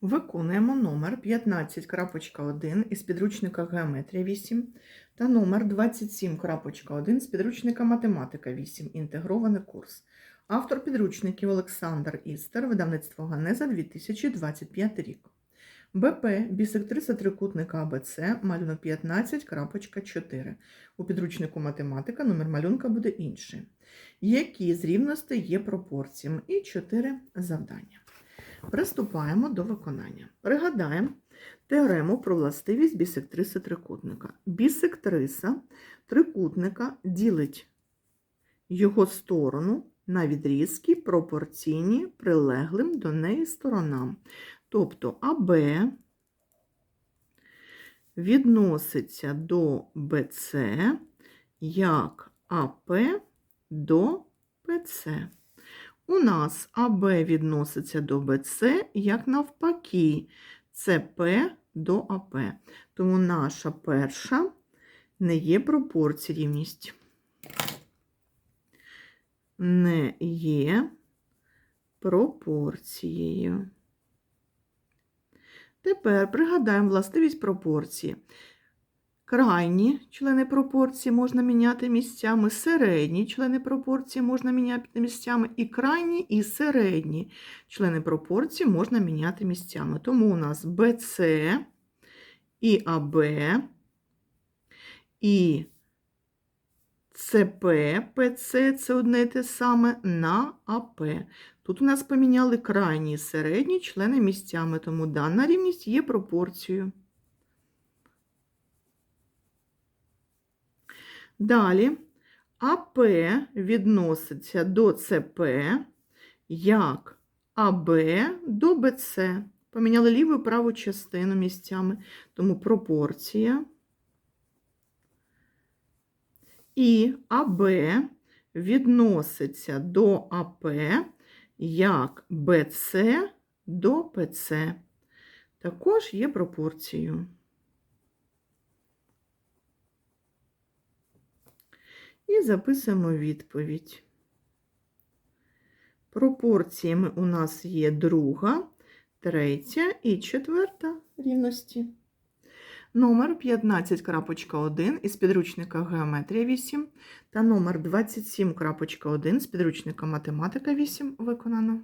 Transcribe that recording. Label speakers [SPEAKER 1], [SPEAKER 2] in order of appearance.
[SPEAKER 1] Виконуємо номер 15.1 із підручника Геометрія 8 та номер 27.1 з підручника Математика 8. Інтегрований курс. Автор підручників Олександр Істер, видавництво Ганеза 2025 рік. БП бісектриса трикутника АБЦ, малюнок 15.4. У підручнику математика номер малюнка буде інший. Які з рівностей є пропорціями? І 4 завдання. Приступаємо до виконання. Пригадаємо теорему про властивість бісектриси трикутника. Бісектриса трикутника ділить його сторону на відрізки пропорційні прилеглим до неї сторонам. Тобто АБ відноситься до БЦ як АП до ПЦ. У нас АБ відноситься до БЦ як навпаки, ЦП до АП. Тому наша перша не є пропорція рівність. Не є пропорцією. Тепер пригадаємо властивість пропорції. Крайні члени пропорції можна міняти місцями, середні члени пропорції можна міняти місцями, і крайні, і середні члени пропорції можна міняти місцями. Тому у нас BC і АБ, і ЦП, ПЦ це одне і те саме на АП. Тут у нас поміняли крайні і середні члени місцями, тому дана рівність є пропорцією. Далі АП відноситься до ЦП як АБ до БЦ. Поміняли ліву і праву частину місцями, тому пропорція. І АБ відноситься до АП як БЦ до ПЦ. Також є пропорцією. І записуємо відповідь. Пропорціями у нас є друга, третя і четверта рівності. Номер 15.1 із підручника Геометрія 8 та номер 27.1 з підручника Математика 8 виконано.